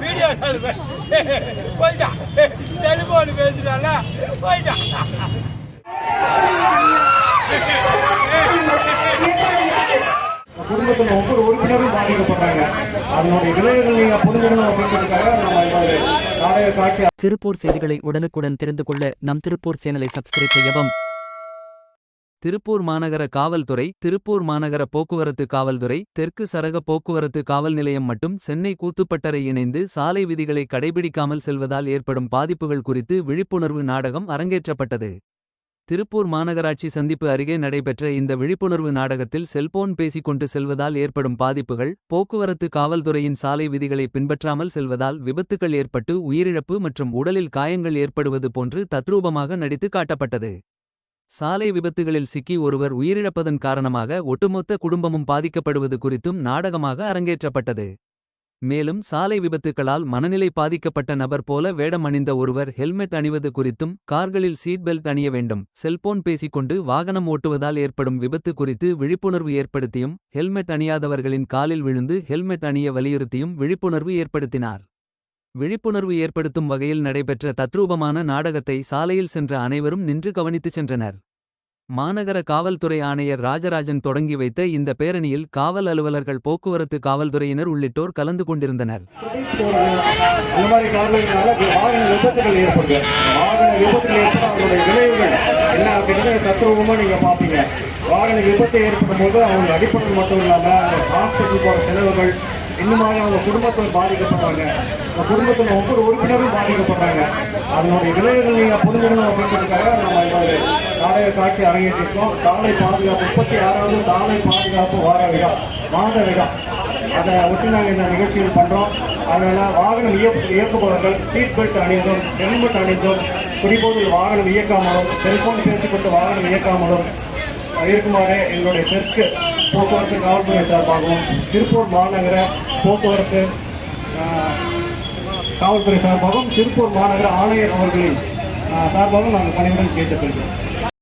Video போயிட்டான் cellphone பேசுறால போயிட்டான் குடும்பத்தில் ஒவ்வொரு உறுப்பினரும் பாதிக்கப்படுறாங்க. அதனுடைய விளைவுகள் நீங்க புரிஞ்சுக்கணும் அப்படின்றதுக்காக நம்ம இந்த ஒரு நாடக காட்சி திருப்பூர் செய்திகளை உடனுக்குடன் தெரிந்து கொள்ள நம் திருப்பூர் சேனலை சப்ஸ்கிரைப் செய்யவும். திருப்பூர் மாநகர காவல்துறை திருப்பூர் மாநகர போக்குவரத்து காவல்துறை தெற்கு சரக போக்குவரத்து காவல் நிலையம் மற்றும் சென்னை கூத்துப்பட்டறை இணைந்து சாலை விதிகளை கடைபிடிக்காமல் செல்வதால் ஏற்படும் பாதிப்புகள் குறித்து விழிப்புணர்வு நாடகம் அரங்கேற்றப்பட்டது. திருப்பூர் மாநகராட்சி சந்திப்பு அருகே நடைபெற்ற இந்த விழிப்புணர்வு நாடகத்தில் செல்போன் பேசிக் கொண்டு செல்வதால் ஏற்படும் பாதிப்புகள் போக்குவரத்து காவல்துறையின் சாலை விதிகளை பின்பற்றாமல் செல்வதால் விபத்துகள் ஏற்பட்டு உயிரிழப்பு மற்றும் உடலில் காயங்கள் ஏற்படுவது போன்று தத்ரூபமாக நடித்து காட்டப்பட்டது. சாலை விபத்துகளில் சிக்கி ஒருவர் உயிரிழப்பதன் காரணமாக ஒட்டுமொத்த குடும்பமும் பாதிக்கப்படுவது குறித்தும் நாடகமாக அரங்கேற்றப்பட்டது. மேலும் சாலை விபத்துக்களால் மனநிலை பாதிக்கப்பட்ட நபர் போல வேடம் அணிந்த ஒருவர் ஹெல்மெட் அணிவது குறித்தும் கார்களில் சீட் பெல்ட் அணிய வேண்டும் செல்போன் பேசிக்கொண்டு வாகனம் ஓட்டுவதால் ஏற்படும் விபத்து குறித்து விழிப்புணர்வு ஏற்படுத்தியும் ஹெல்மெட் அணியாதவர்களின் காலில் விழுந்து ஹெல்மெட் அணிய வலியுறுத்தியும் விழிப்புணர்வு ஏற்படுத்தினார். விழிப்புணர்வு ஏற்படுத்தும் வகையில் நடைபெற்ற தத்ரூபமான நாடகத்தை சாலையில் சென்ற அனைவரும் நின்று கவனித்துச் சென்றனர். மாநகர காவல்துறை ஆணையர் ராஜராஜன் தொடங்கி வைத்த இந்த பேரணியில் காவல் அலுவலர்கள் போக்குவரத்து காவல்துறையினர் உள்ளிட்டோர் கலந்து கொண்டிருந்தனர். வாகன விபத்து ஏற்படும் போது அவங்க அடிப்படை மட்டும் இல்லாம ஹாஸ்பிட்டல் போற செலவுகள் இன்னுமாக அவங்க குடும்பத்தில் பாதிக்கப்படுறாங்க. அந்த குடும்பத்தில் ஒவ்வொரு உறுப்பினரும் பாதிக்கப்படுறாங்க. அதனுடைய விளைவுகள் நீங்கள் புரிஞ்சுக்கணும் அப்படின்றதுக்காக நம்ம இந்த ஒரு காட்சி அரங்கேற்றிருக்கோம். சாலை பாதுகாப்பு முப்பத்தி ஆறாவது சாலை பாதுகாப்பு வார விழா மாத விழா. அதை ஒட்டி நாங்கள் இந்த நிகழ்ச்சியில் பண்ணுறோம் அதனால் வாகனம் இயக்க இயக்குபவர்கள் சீட் பெல்ட் அணிந்தும் ஹெல்மெட் அணிந்தும். குறிப்போது வாகனம் இயக்காமலும் செல்போன் பேசிக்கொண்டு வாகனம் இயக்காமலும் இருக்குமாறு எங்களுடைய தெற்கு போக்குவரத்து காவல்துறை சார்பாகவும் திருப்பூர் மாநகர போக்குவரத்து காவல்துறை சார்பாகவும் திருப்பூர் மாநகர ஆணையர் அவர்களின் சார்பாகவும் நாங்கள் பணியுடன் கேட்டுக்கொள்கிறோம்.